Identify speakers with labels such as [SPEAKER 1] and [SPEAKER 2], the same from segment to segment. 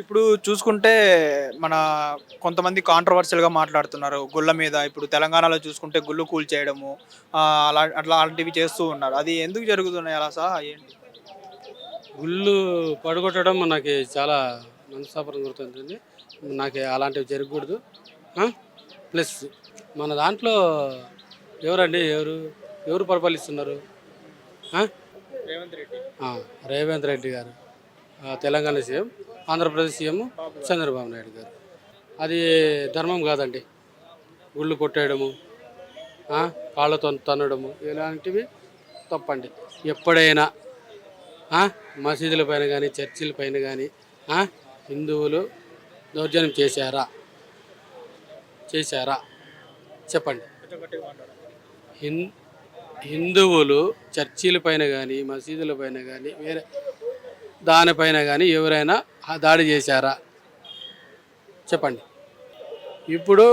[SPEAKER 1] ఇప్పుడు చూసుకుంటే మన కొంతమంది కాంట్రవర్షియల్గా మాట్లాడుతున్నారు. గుళ్ళ మీద ఇప్పుడు తెలంగాణలో చూసుకుంటే గుళ్ళు కూల్ చేయడము అలా అట్లా అలాంటివి చేస్తూ ఉన్నారు. అది ఎందుకు జరుగుతున్నాయి అలా సహా ఏంటి?
[SPEAKER 2] గుళ్ళు పడగొట్టడం నాకు చాలా మనస్తాపరం గుర్తుంటుంది నాకు అలాంటివి జరగకూడదు? ప్లస్ మన దాంట్లో ఎవరండి? ఎవరు ఎవరు పరిపాలిస్తున్నారు?
[SPEAKER 1] రేవంత్ రెడ్డి.
[SPEAKER 2] రేవంత్ రెడ్డి గారు. Telangana CM Andhra Pradesh CM Chandrababu Naidu garu. అది ధర్మం కాదండి. గుళ్ళు కొట్టేయడము కాళ్ళతో తన్నడము ఇలాంటివి తప్పండి. ఎప్పుడైనా మసీదుల పైన కానీ చర్చిల పైన కానీ హిందువులు దౌర్జన్యం చేశారా? చేశారా? చెప్పండి. హిందువులు చర్చిల పైన కానీ మసీదుల పైన కానీ వేరే దానిపైన కానీ ఎవరైనా ఆ దాడి చేశారా? చెప్పండి. ఇప్పుడు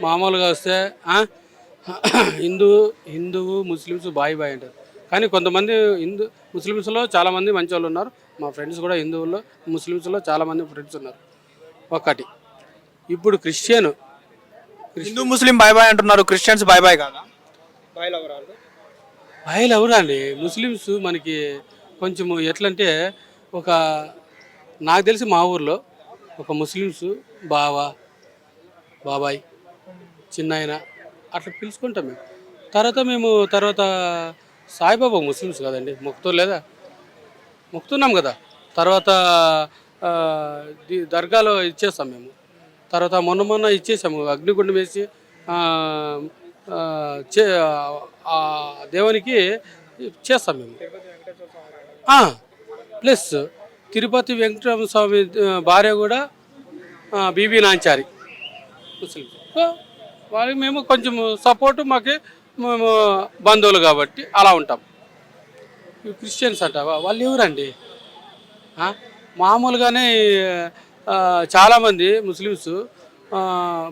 [SPEAKER 2] మామూలుగా వస్తే ఆ, హిందూ హిందువు ముస్లిమ్స్ బాయ్ బాయ్ అంటారు. కానీ కొంతమంది హిందూ ముస్లిమ్స్లో చాలామంది మంచి వాళ్ళు ఉన్నారు. మా ఫ్రెండ్స్ కూడా హిందువుల్లో ముస్లిమ్స్లో చాలామంది ఫ్రెండ్స్ ఉన్నారు. ఒకటి ఇప్పుడు క్రిస్టియన్
[SPEAKER 1] హిందూ ముస్లిం బాయ్ బాయ్ అంటున్నారు. క్రిస్టియన్స్ బాయ్ బాయ్ కాదా?
[SPEAKER 2] బాయిలు ఎవరా అండి. ముస్లిమ్స్ మనకి కొంచెం ఎట్లంటే ఒక నాకు తెలిసి మా ఊర్లో ఒక ముస్లిమ్స్ బావా బాబాయ్ చిన్నాయన అట్లా పిలుచుకుంటాం మేము. తర్వాత మేము తర్వాత సాయిబాబా ముస్లిమ్స్ కదండి మొక్కుతో లేదా? మొక్కుతున్నాం కదా. తర్వాత దర్గాలో ఇచ్చేస్తాం మేము. తర్వాత మొన్న మొన్న ఇచ్చేసాము అగ్నిగుండం వేసి చే దేవునికి చేస్తాం మేము. ప్లస్ తిరుపతి వెంకటరమణ స్వామి భార్య కూడా బీబీ నాంచారి. ముస్లిమ్స్ సో వాళ్ళకి మేము కొంచెం సపోర్ట్ మాకు మేము బంధువులు కాబట్టి అలా ఉంటాం. క్రిస్టియన్స్ అంటావా వాళ్ళు ఎవరండి? మామూలుగానే చాలామంది ముస్లిమ్స్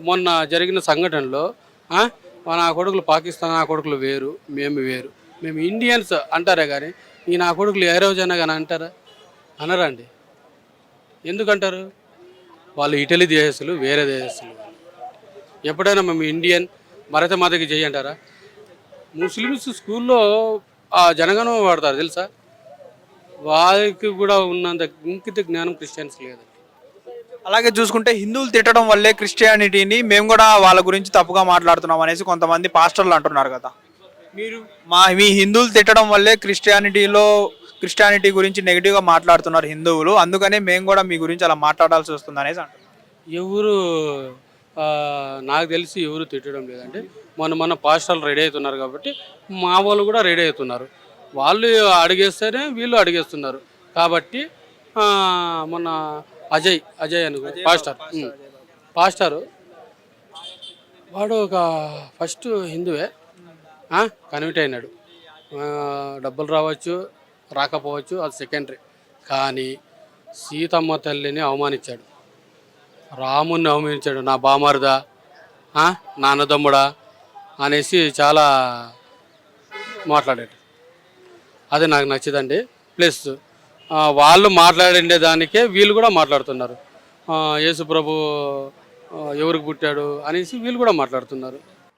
[SPEAKER 2] మొన్న జరిగిన సంఘటనలో ఆ, మా నా కొడుకులు పాకిస్తాన్ నా కొడుకులు వేరు మేము వేరు. మేము ఇండియన్స్ అంటారే కానీ ఈ నా కొడుకులు ఏ రోజైనా కానీ అంటారా? అనరండి ఎందుకంటారు? వాళ్ళు ఇటలీ దేశస్తులు వేరే దేశస్తులు. ఎప్పుడైనా మేము ఇండియన్ భరత మాతకి చేయి అంటారా? ముస్లిమ్స్ స్కూల్లో ఆ జనగణం వాడతారు తెలుసా? వాళ్ళకి కూడా ఉన్నంత ఇంకిత జ్ఞానం క్రిస్టియన్స్ లేదు.
[SPEAKER 1] అలాగే చూసుకుంటే హిందువులు తిట్టడం వల్లే క్రిస్టియానిటీని మేము కూడా వాళ్ళ గురించి తప్పుగా మాట్లాడుతున్నాం అనేసి కొంతమంది పాస్టర్లు అంటున్నారు కదా. మీరు? మా మీ హిందువులు తిట్టడం వల్లే క్రిస్టియానిటీలో క్రిస్టియానిటీ గురించి నెగిటివ్గా మాట్లాడుతున్నారు హిందువులు. అందుకనే మేము కూడా మీ గురించి అలా మాట్లాడాల్సి వస్తుంది అనేసి అంటున్నారు
[SPEAKER 2] ఎవరు నాకు తెలిసి ఎవరు తిట్టడం లేదంటే మొన్న మొన్న పాస్టర్లు రెడీ అవుతున్నారు కాబట్టి మా వాళ్ళు కూడా రెడీ అవుతున్నారు. వాళ్ళు అడిగేస్తేనే వీళ్ళు అడిగేస్తున్నారు. కాబట్టి మొన్న అజయ్ అజయ్ అని పాస్టర్. పాస్టరు వాడు ఒక ఫస్ట్ హిందువే. కన్వర్ట్ అయినాడు. డబ్బులు రావచ్చు రాకపోవచ్చు అది సెకండరీ కానీ సీతమ్మ తల్లిని అవమానించాడు. రాముని అవమానించాడు. నా బామరుదా నాన్నదమ్ముడా అనేసి చాలా మాట్లాడాడు. అది నాకు నచ్చదండి. ప్లస్ వాళ్ళు మాట్లాడిండే దానికే వీళ్ళు కూడా మాట్లాడుతున్నారు. యేసుప్రభు ఎవరికి పుట్టాడు అనేసి వీళ్ళు కూడా మాట్లాడుతున్నారు.